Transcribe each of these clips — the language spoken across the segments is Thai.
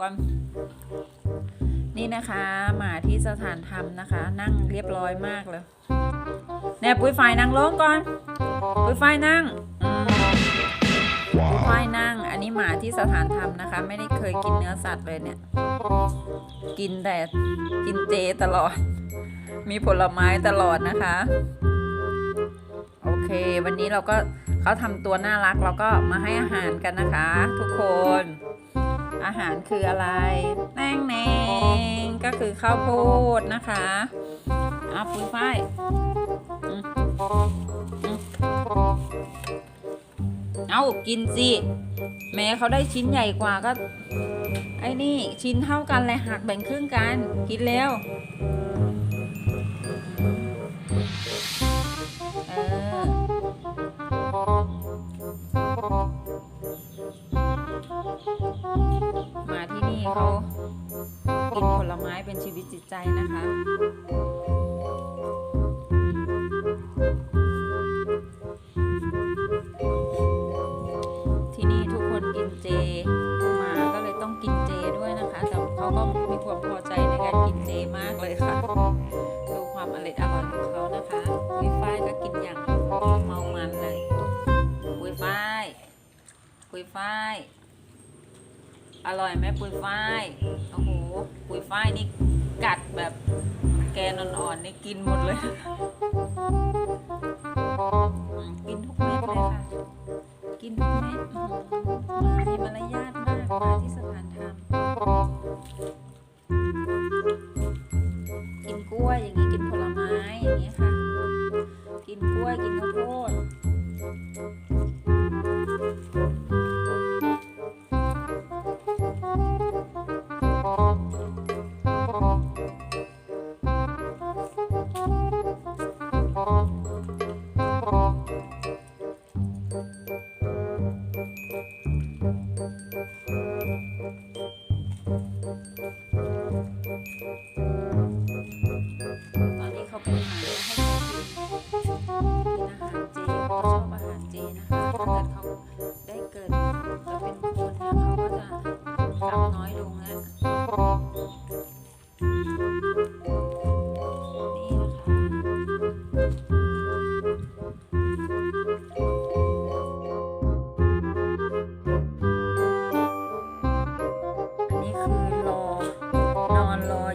ก่อนนี่นะคะหมาที่สถานธรรมนะคะ นั่งเรียบร้อยมากเลยเนี่ยปุ้ยฝ้ายนั่งลงก่อน ปุ้ยฝ้ายนั่งอืมปุ้ยฝ้ายนั่ง อันนี้หมาที่สถานธรรมนะคะ ไม่ได้เคยกินเนื้อสัตว์เลยเนี่ย กินแต่กินเจตลอด มีผลไม้ตลอดนะคะ โอเค วันนี้เราก็เขาทำตัวน่ารักเราก็มาให้อาหารกันนะคะ ทุกคน อาหารคืออะไรแนงแนงก็คือข้าวโพดนะคะเอาปุ้ยฝ้ายเอากินสิ แม้เขาได้ชิ้นใหญ่กว่าก็ ไอ้นี่ชิ้นเท่ากันเลยหักแบ่งครึ่งกัน กินเร็ว นี่เขากินผลไม้เป็นชีวิตจิตใจนะคะที่นี่ทุกคนกินเจหมาก็เลยต้องกินเจด้วยนะคะแต่เขาก็มีความพอใจในการกินเจมากเลยค่ะดูความอร่อยอร่อยของเขานะคะปุยฝ้ายก็กินอย่างเมามันเลยวีฟายวีฟาย,ฟาย อร่อยไหมปุยฝ้ายโอ้โหปุยฝ้ายนี่กัดแบบแกนอ่อนๆนี่กินหมดเลย กินทุกเม็ดเลยค่ะ กินทุกเม็ดหมามีมารยาทมากมาที่สถานธรรมกินกล้วยอย่างนี้กินผลไม้อย่างนี้ค่ะ กินกล้วยกินข้า ตอนนี้เขาเป็นอาหมาให้เขากินกินอาหารเจเขาชอบอาหารเจนะคะถ้าเกิดเขาได้เกิดจะเป็นคนเนี่ยเขาก็จะทำน้อยลง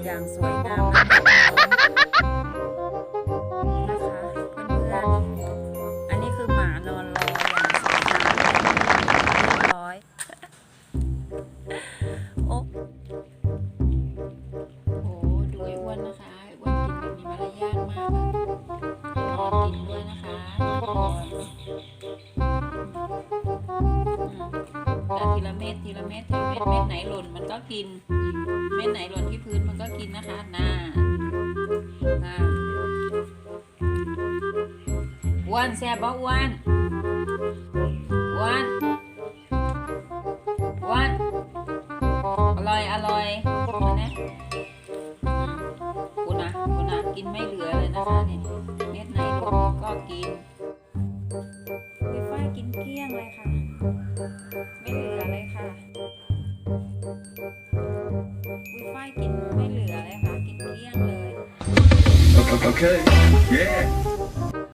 อย่างสวยงามนะคะนะคะเพื่อนๆ อันนี้คือหมานอนรออย่างสวยงามเรียบร้อยโอ้โหดูไอ้อ้วนนะคะไอ้อ้วนกินแบบมีมารยาทมากกินด้วยนะคะ ทีละเม็ดทีละเม็ดทีละเม็ดเม็ดไหนหล่นมันก็กิน เม็ดไหนหล่นที่พื้นมันก็กินนะคะน่าน่าอ้วนแซ่บบ่อ้วนอ้วนอ้วนอร่อยอร่อยมาเนี่ยอืมกูนะกูนะกินไม่เหลือเลยนะคะเนี่ยเม็ดไหนหล่นก็กิน วิฝ้ายกินไม่เหลือเลยค่ะ กินเกลี้ยงเลย Okay. Yeah.